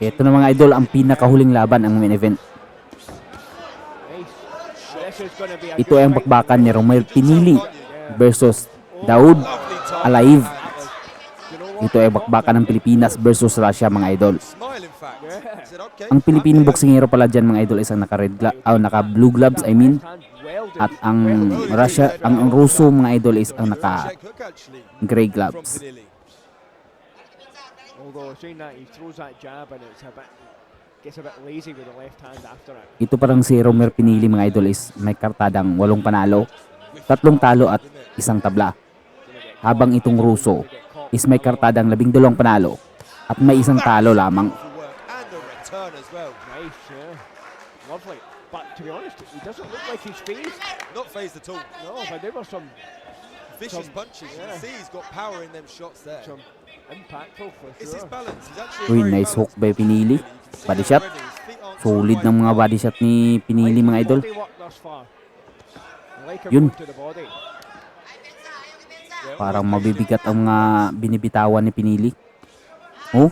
Ito na mga idol, ang pinakahuling laban ang main event. Ito ay ang bakbakan ni Romel Pinili versus Daud. Alive. Ito ay bakbakan ng Pilipinas versus Russia mga idol. Ang Pilipinong I'm boksingero pala dyan mga idol is ang naka red gla- oh, naka blue gloves I mean at ang Russia ang, ang Ruso mga idol is ang naka gray gloves. Ito parang si Romer Pinili mga idol is may kartadang walong panalo, tatlong talo at isang tabla. Habang itong Ruso is may kartadang labing dalawang panalo at may isang talo lamang. And a. But to be honest, he doesn't look like he's phased. Not phased at all. No, but there were some Vicious Some- punches. You yeah. can see he's got power in them shots there. some impactful for It's his sure. balance. He's actually Uy, nice hook by Pinili. You Body shot. Solid so ng mga body shot ni Pinili mga idol. Yun. going to the body. Yeah, Parang mabibigat ang mga binibitawan ni Pinili. Oh.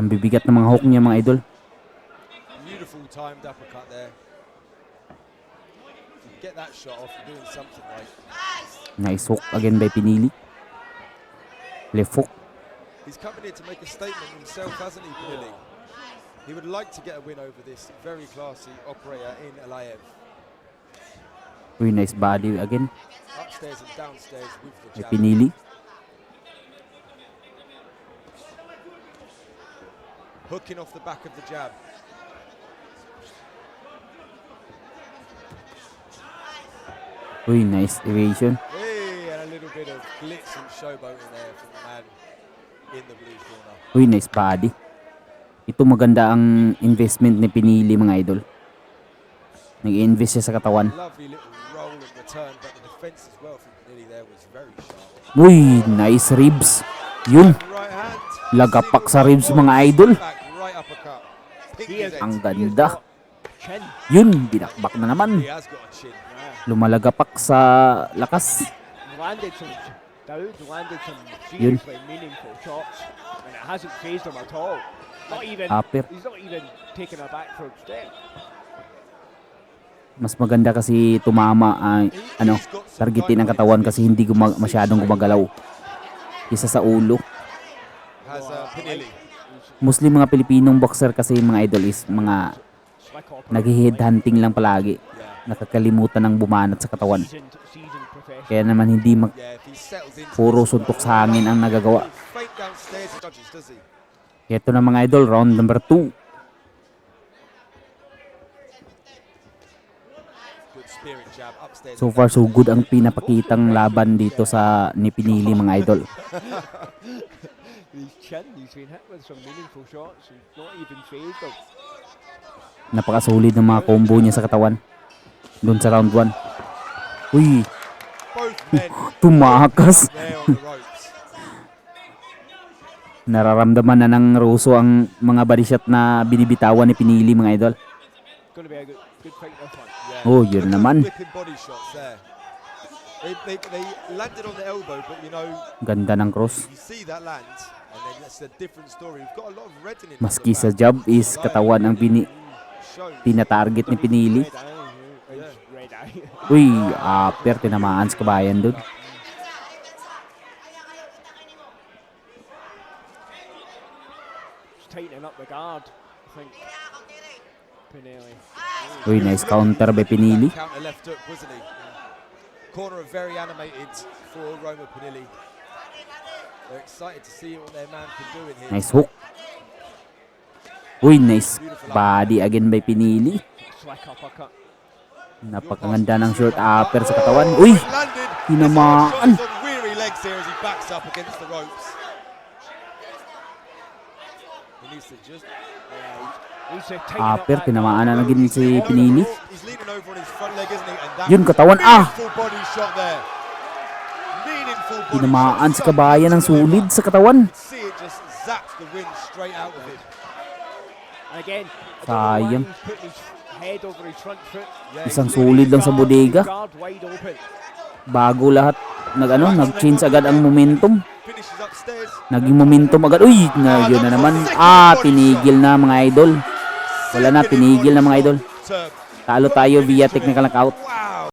Ang bibigat ng mga hook niya mga idol. Beautiful timed uppercut there. If you get that shot off, you're doing something right. Nice hook again by Pinili. Left hook. He's coming here to make a statement himself, hasn't he, Pinilli? He would like to get a win over this very classy operator in Alayev. Uy, nice body again. Upstairs and downstairs with the By jab. Pinili. Hooking off the back of the jab. Uy, nice evasion. Hey, and a little bit of glitz and showboating there from the man in the blue corner. Uy, nice body. Ito maganda ang investment ni Pinili mga idol. Nag-invest siya sa katawan. Uy, nice ribs. Yun, lagapak sa ribs mga idol. Ang ganda. Yun, binakbak na naman. Lumalagapak sa lakas. Yun. Upper. Mas maganda kasi tumama ay ano, targetin ang katawan kasi hindi gumag masyadong gumagalaw. Isa sa ulo. Uh. Mostly mga Pilipinong boxer kasi mga idol is mga Nag-head hunting lang palagi. Nakakalimutan ng bumanat sa katawan. Kaya naman hindi mag puro suntok sa hangin ang nagagawa. Ito na mga idol, round number 2. Good spirit jab upstairs. So far so good ang pinapakitang laban dito sa ni mga idol. His chin, he's been hit with some meaningful shots. He's not even phased them. Napakasulit ng mga combo niya sa katawan. Doon sa round 1. Uy, tumakas. Nararamdaman na ng Russo ang mga shot na binibitawan ni Pinili mga idol. Oh, yun naman. Whipping body shots there. They, they, they landed on the elbow, but you know, Ganda ng cross. you see that land, and then that's a different story. We've got a lot of reddening. Maski sa jab is katawan ang bini Shows. tinatarget ni Pinili. Uy, upper tinamaan sa kabayan doon. Tightening up the guard, I think. Pinelli. Uy, nice counter by Pinili. Counter left hook, wasn't he? Corner are very animated for Roma Pinilli. They're excited to see what their man can do in here. Nice hook. Uy, nice body again by Pinili. Napakaganda ng short upper sa katawan. Uy, as he needs to just up Ah, ah Upper, tinamaan na naging si Pinini. Yun, katawan. Ah! Tinamaan si Kabayan ng sulid sa katawan. Sayang. Isang sulid lang sa bodega. Bago lahat nagano, nag-change agad ang momentum. Naging momentum agad. Uy, na, yun na naman. Ah, tinigil na mga idol. Wala na, pinigil na mga idol. Talo tayo via technical knockout.